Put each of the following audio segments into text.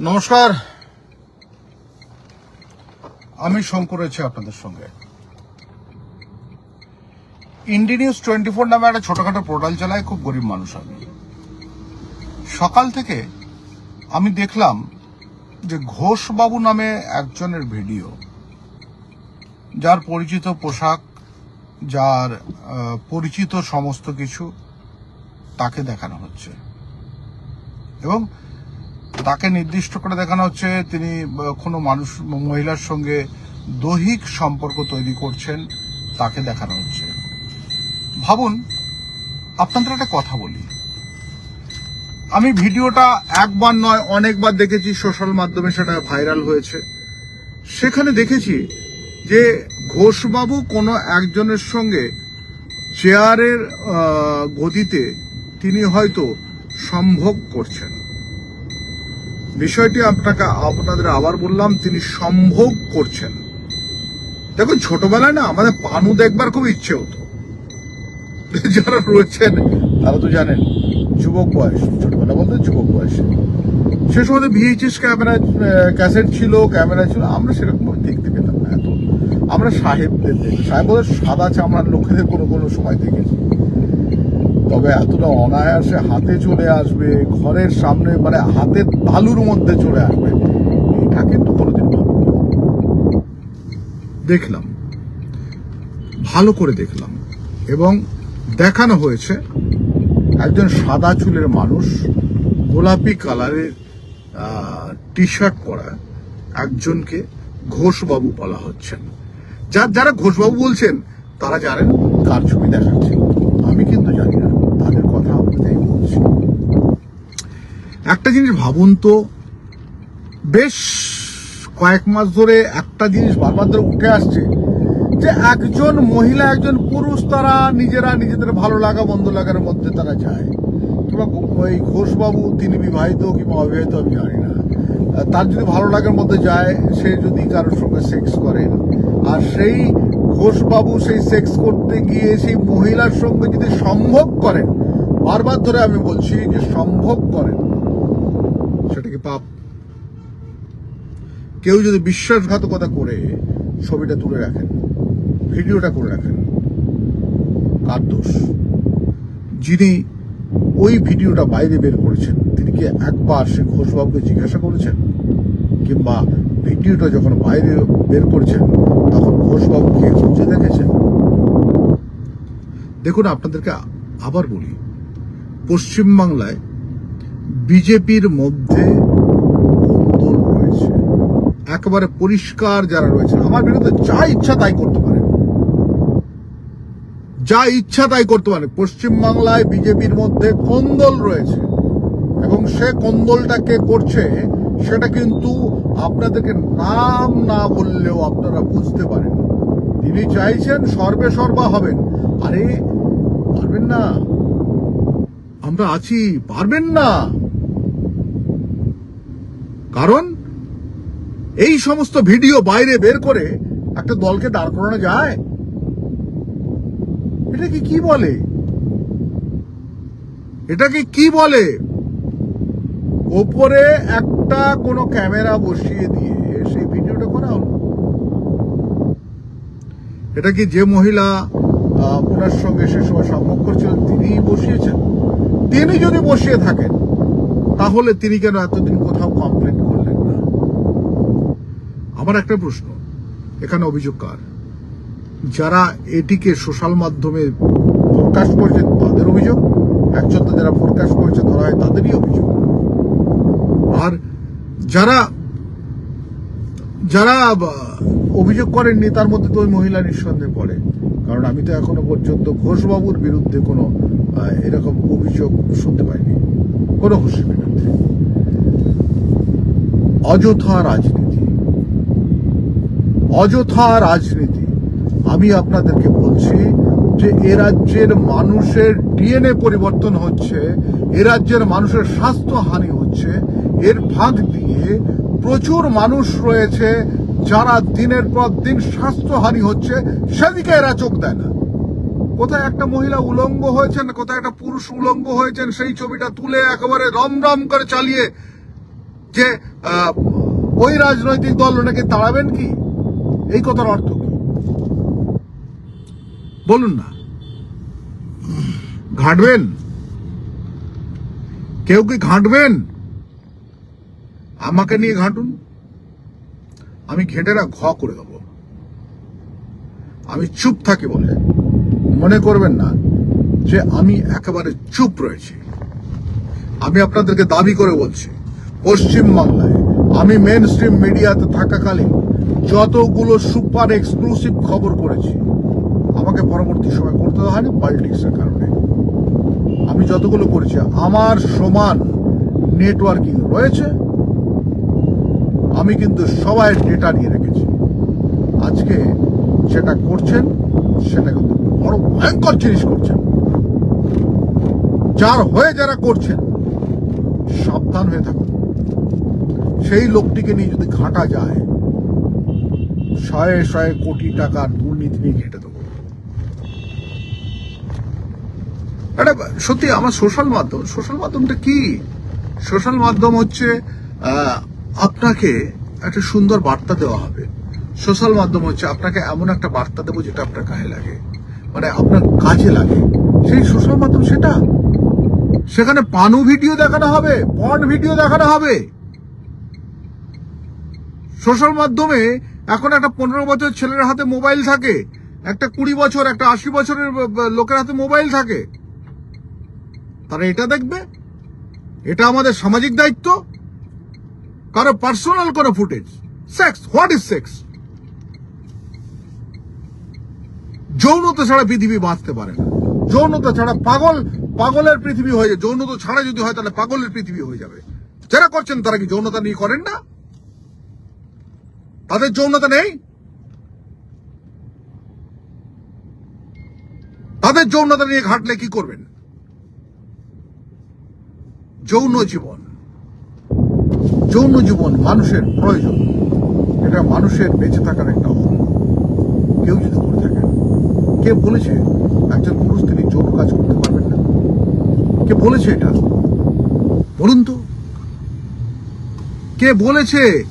নমস্কার। আমি শঙ্কর আছি আপনাদের সঙ্গে। ইন্ডি নিউজ টোয়েন্টি ফোর নামে একটা ছোটখাটো পোর্টাল চালায় খুব গরিব মানুষ আমি। সকাল থেকে আমি দেখলাম যে ঘোষবাবু নামে একজনের ভিডিও, যার পরিচিত পোশাক, যার পরিচিত সমস্ত কিছু তাকে দেখানো হচ্ছে। এবং তাকে নির্দিষ্ট করে দেখানো হচ্ছে, তিনি কোনো মানুষ, মহিলার সঙ্গে দৈহিক সম্পর্ক তৈরি করছেন, তাকে দেখানো হচ্ছে। ভাবুন, আপনাদের একটা কথা বলি। আমি ভিডিওটা একবার নয়, অনেকবার দেখেছি, সোশ্যাল মাধ্যমে সেটা ভাইরাল হয়েছে। সেখানে দেখেছি যে ঘোষবাবু কোনো একজনের সঙ্গে চেয়ারের গদিতে তিনি হয়তো সম্ভোগ করছেন। বিষয়টি আপনাকে, আপনাদের আবার বললাম, তিনি সম্ভোগ করছেন। দেখুন, ছোটবেলায় না আমাদের পানু দেখবার খুব ইচ্ছে হতো। যারা রয়েছেন, তারা তো জানেন, যুবক বয়স ছোটবেলা বলতে যুবক বয়সে। সে সময় ভিএইচএস ক্যামেরা ক্যাসেট ছিল, ক্যামেরা ছিল, আমরা সেরকম দেখতে পেতাম না এত। আমরা সাহেবদের সাহেব সাদা চামড়ার লোকেদের কোনো কোনো সময় দেখেছি। তবে এতটা অনায়াসে হাতে চলে আসবে, ঘরের সামনে মানে হাতের তালুর মধ্যে চলে আসবে, এটা কিন্তু কোনোদিন দেখলাম, ভালো করে দেখলাম এবং দেখানো হয়েছে একজন সাদা চুলের মানুষ, গোলাপি কালারের টি শার্ট পরা একজনকে ঘোষবাবু বলা হচ্ছেন যার যারা ঘোষবাবু বলছেন, তারা জানেন কার ছবি দেখাচ্ছে আমি কিন্তু জানি না তাদের কথা আপনাদের বলছি একটা জিনিস ভাবুন তো, বেশ কয়েক মাস ধরে একটা জিনিস বারবার ধরে উঠে আসছে যে একজন মহিলা, একজন পুরুষ তারা নিজেরা নিজেদের ভালো লাগা বন্ধ লাগার মধ্যে তারা যায়। কিংবা ওই ঘোষবাবু, তিনি বিবাহিত কিংবা অবিবাহিত আমি জানি না। তার যদি ভালো লাগার মধ্যে যায়, সে যদি কারোর সঙ্গে সেক্স করেন আর সেই ঘোষবাবু সেই সেক্স করতে গিয়ে সেই মহিলার সঙ্গে যদি সম্ভব করেন, বারবার ধরে আমি বলছি যে সম্ভব করেন। সেটা কি পাপ। কেউ যদি বিশ্বাসঘাতকতা করে, ছবিটা তুলে রাখেন, ভিডিওটা করে রাখেন, কার দোষ? যিনি ওই ভিডিওটা বাইরে বের করেছেন, তিনি কি একবার সে ঘোষবাবুকে জিজ্ঞাসা করেছেন? কিংবা ভিডিওটা যখন বাইরে বের করেছেন, তখন ঘোষবাবুকে খুঁজে দেখেছেন দেখুন, আপনাদেরকে আবার বলি, পশ্চিমবাংলায় বিজেপির মধ্যে রয়েছে। একেবারে পরিষ্কার যারা রয়েছে আমার বিরুদ্ধে যা ইচ্ছা তাই করতে পারে যা ইচ্ছা তাই করতে পারে পশ্চিমবাংলায় বিজেপির মধ্যে কোন্দল রয়েছে এবং সে কোন্দলটাকে করছে, সেটা কিন্তু আপনাদেরকে নাম না বললেও আপনারা বুঝতে পারেন। তিনি চাইছেন সর্বে সর্বা হবেন। আরে, পারবেন না। আমরা আছি, পারবেন না। কারণ, এই সমস্ত ভিডিও বাইরে বের করে একটা দলকে দাঁড় করানো যায়। এটাকে কি বলে? এটাকে কি বলে? ওপরে একটা কোনো ক্যামেরা বসিয়ে দিয়ে সেই ভিডিওটা করা হলো এটা কি যে মহিলা ওনার সঙ্গে সে সময় সম্ভব করছিলেন তিনিই বসিয়েছেন? তিনি যদি বসিয়ে থাকেন, তাহলে তিনি কেন এতদিন কোথাও কমপ্লেন করলেন না? আমার একটা প্রশ্ন, এখানে অভিযোগ কার? যারা এটিকে সোশ্যাল মাধ্যমে প্রকাশ করেছে, তাদের অভিযোগ? একজন যারা প্রকাশ করেছে ধরা হয় তাদেরই অভিযোগ। আর যারা যারা অভিযোগ করেননি, তার মধ্যে তো ওই মহিলা নিঃসন্দেহে পড়ে। কারণ আমি তো এখনও পর্যন্ত ঘোষবাবুর বিরুদ্ধে কোনো এরকম অভিযোগ শুনতে পাইনি। কোনো ঘোষের বিরুদ্ধে অযথা রাজনীতি। অযথা রাজনীতি। আমি আপনাদেরকে বলছি যে এ রাজ্যের মানুষের ডিএনএ পরিবর্তন হচ্ছে, এ রাজ্যের মানুষের স্বাস্থ্য হানি হচ্ছে, এর ফাঁক দিয়ে প্রচুর মানুষ রয়েছে যারা দিনের পর দিন স্বাস্থ্য হানি হচ্ছে, সেদিকে এরা চোখ দেয় না। কোথায় একটা মহিলা উলঙ্গ হয়েছেন, কোথায় একটা পুরুষ উলঙ্গ হয়েছেন, সেই ছবিটা তুলে একেবারে রম রম করে চালিয়ে যে ওই রাজনৈতিক দল ওনাকে তাড়াবেন কি? এই কথার অর্থ কি? বলুন না। ঘাটবেন? কেউ কি ঘাঁটবেন? আমাকে নিয়ে ঘাঁটুন। আমি ঘেটেরা ঘ করে দেবো। আমি চুপ থাকি বলে। মনে করবেন না যে আমি একেবারে চুপ রয়েছি। আমি আপনাদেরকে দাবি করে বলছি, পশ্চিম বাংলায় আমি মেন স্ট্রিম মিডিয়াতে থাকাকালীন যতগুলো সুপার এক্সক্লুসিভ খবর করেছি, আমাকে পরবর্তী সময় করতে হয়নি পলিটিক্সের কারণে। আমি যতগুলো করেছি, আমার সমান নেটওয়ার্কিং রয়েছে। আমি কিন্তু সবাই ডেটা নিয়ে রেখেছি। আজকে যেটা করছেন, সেটা কিন্তু বড় ভয়ঙ্কর জিনিস করছেন। যার হয়ে যারা করছেন, সাবধান হয়ে থাকুন। সেই লোকটিকে নিয়ে যদি ঘাটা যায়, শয়ে শয়ে কোটি টাকার দুর্নীতি নিয়ে ঘেটে দেবো। সত্যি আমার সোশ্যাল মাধ্যম, সোশ্যাল মাধ্যমটা কি? সোশ্যাল মাধ্যম হচ্ছে আপনাকে একটা সুন্দর বার্তা দেওয়া হবে। সোশ্যাল মাধ্যম হচ্ছে আপনাকে এমন একটা বার্তা দেবো যেটা আপনার গায়ে লাগে। মানে আপনার কাজে লাগে। সেই সোশ্যাল মাধ্যম সেটা। সেখানে পানু ভিডিও দেখানো হবে পর্ন ভিডিও দেখানো হবে। সোশ্যাল মাধ্যমে এখন একটা পনেরো বছর ছেলের হাতে মোবাইল থাকে, একটা কুড়ি বছর, একটা আশি বছরের লোকের হাতে মোবাইল থাকে। তারা এটা দেখবে? এটা আমাদের সামাজিক দায়িত্ব? কারও পার্সোনাল কোনো footage? Sex, what is sex? যৌনতা ছাড়া পৃথিবী বাঁচতে পারে না। যৌনতা ছাড়া পাগল, পাগলের পৃথিবী হয়ে যায়। যৌনতা ছাড়া যদি হয়, তাহলে পাগলের পৃথিবী হয়ে যাবে। যারা করছেন, তারা কি যৌনতা নিয়ে করেন না? তাদের যৌনতা নেই? তাদের যৌনতা নিয়ে ঘাটলে কি করবেন? যৌন জীবন। যৌন জীবন মানুষের প্রয়োজন। এটা মানুষের বেঁচে থাকার একটা অঙ্গ। কেউ যদি কে বলেছে একজন পুরুষ তিনি যৌন কাজ করতে পারবেন না? কে বলেছে এটা? বলুন তো। কে বলেছে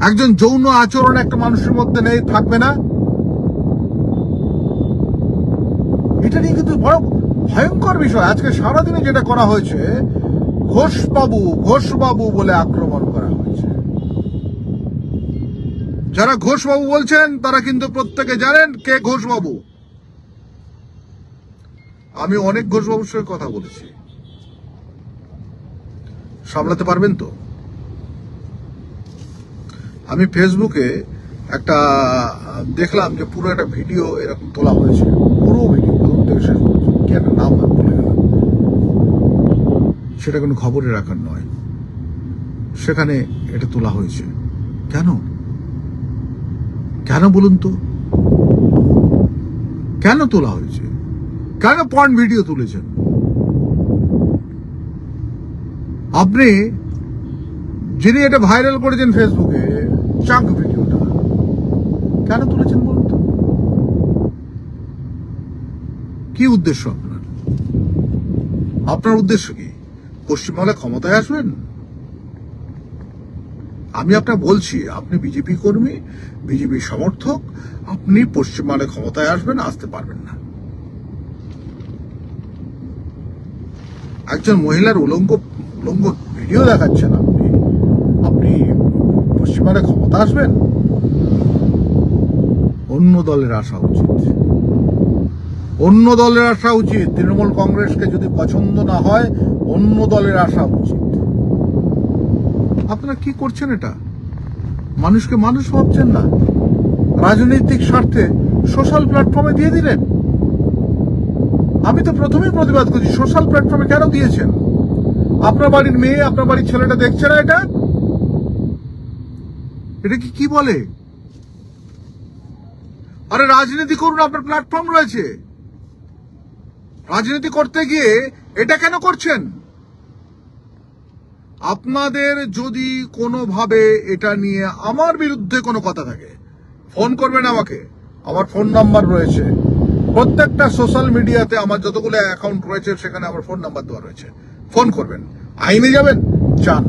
একজন যৌন আচরণ একটা মানুষের মধ্যে নেই, থাকবে না? এটা নিয়ে কিন্তু বড় ভয়ঙ্কর বিষয়। আজকে সারাদিনে যেটা করা হয়েছে, ঘোষবাবু ঘোষবাবু বলে আক্রমণ করা হয়েছে। যারা ঘোষবাবু বলছেন, তারা কিন্তু প্রত্যেকে জানেন কে ঘোষবাবু। আমি অনেক ঘোষবাবুর সঙ্গে কথা বলেছি। সামলাতে পারবেন তো? আমি ফেসবুকে একটা, দেখলাম যে পুরো একটা ভিডিও এরকম তোলা হয়েছে। পুরো ভিডিও। কি একটা নাম সেটা কোনো খবরে রাখার নয়। সেখানে এটা তোলা হয়েছে। কেন? কেন বলুন তো? কেন তোলা হয়েছে? কেন পর্ন ভিডিও তুলেছেন? আপনি যিনি এটা ভাইরাল করেছেন ফেসবুকে চাঙ্ক ভিডিওটা কেন তুলেছেন বলুন তো? কি উদ্দেশ্য আপনার? আপনার উদ্দেশ্য কি? পশ্চিমবাংলায় ক্ষমতায় আসবেন? আমি আপনার বলছি, আপনি বিজেপি কর্মী, বিজেপি সমর্থক, আপনি পশ্চিমবাংলায় ক্ষমতায় আসবেন, আসতে পারবেন না। একজন মহিলার উলঙ্গ উলঙ্গ ভিডিও দেখাচ্ছেন আপনি। আপনি পশ্চিমবাংলায় ক্ষমতা আসবেন? অন্য দলের আসা উচিত। অন্য দলের আসা উচিত। তৃণমূল কংগ্রেসকে যদি পছন্দ না হয়, অন্য দলের আসা উচিত। আপনারা কি করছেন এটা? মানুষকে মানুষ ভাবছেন না। রাজনৈতিক স্বার্থে সোশ্যাল প্ল্যাটফর্মে দিয়ে দিলেন। আমি তো প্রথমেই প্রতিবাদ করছি সোশ্যাল প্ল্যাটফর্মে কেন দিয়েছেন? আপনার বাড়ির মেয়ে, আপনার বাড়ির ছেলেটা দেখছে না এটা? এটা কি কি বলে? আরে রাজনীতি করুন, আপনার প্ল্যাটফর্ম রয়েছে। রাজনীতি করতে গিয়ে এটা কেন করছেন? আপনাদের যদি কোনোভাবে এটা নিয়ে আমার বিরুদ্ধে কোনো কথা থাকে ফোন করবেন আমাকে। আমার ফোন নাম্বার রয়েছে। প্রত্যেকটা সোশ্যাল মিডিয়াতে আমার যতগুলো অ্যাকাউন্ট রয়েছে, সেখানে আমার ফোন নাম্বার দেওয়া রয়েছে। ফোন করবেন। আইনে যাবেন? যান।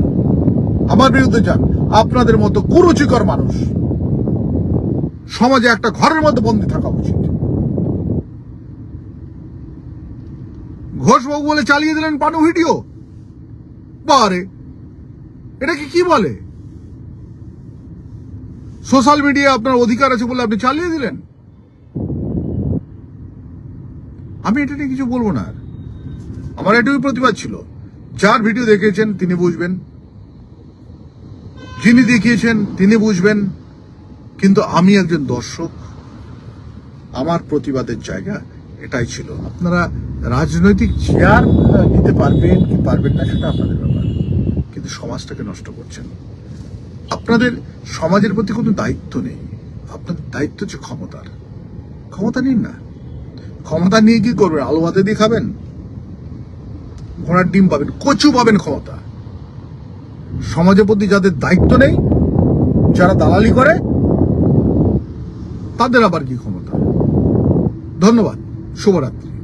আমার বিরুদ্ধে যান। আপনাদের মতো কুরুচিকর মানুষ সমাজে একটা ঘরের মধ্যে বন্দী থাকা উচিত। ঘোষবাবু বলে চালিয়ে দিলেন পানু ভিডিও? বারে এটাকে কি বলে? সোশ্যাল মিডিয়া আপনার অধিকার আছে বলে আপনি চালিয়ে দিলেন? আমি এটা নিয়ে কিছু বলব না আর। আমার এটুকুই প্রতিবাদ ছিল। যার ভিডিও দেখেছেন তিনি বুঝবেন। যিনি দেখিয়েছেন তিনি বুঝবেন। কিন্তু আমি একজন দর্শক। আমার প্রতিবাদের জায়গা এটাই ছিল। আপনারা রাজনৈতিক চেয়ার নিতে পারবেন কি পারবেন না সেটা আপনাদের ব্যাপার। কিন্তু সমাজটাকে নষ্ট করছেন। আপনাদের সমাজের প্রতি কোনো দায়িত্ব নেই। আপনাদের দায়িত্ব হচ্ছে ক্ষমতার। ক্ষমতা নিন না। ক্ষমতা নিয়ে কি করবেন? আলু ভাতে দিয়ে খাবেন? ঘোড়ার ডিম পাবেন। কচু পাবেন ক্ষমতা। সমাজের প্রতি যাদের দায়িত্ব নেই, যারা দালালি করে, তাদের আবার কি ক্ষমতা? ধন্যবাদ। শুভরাত্রি।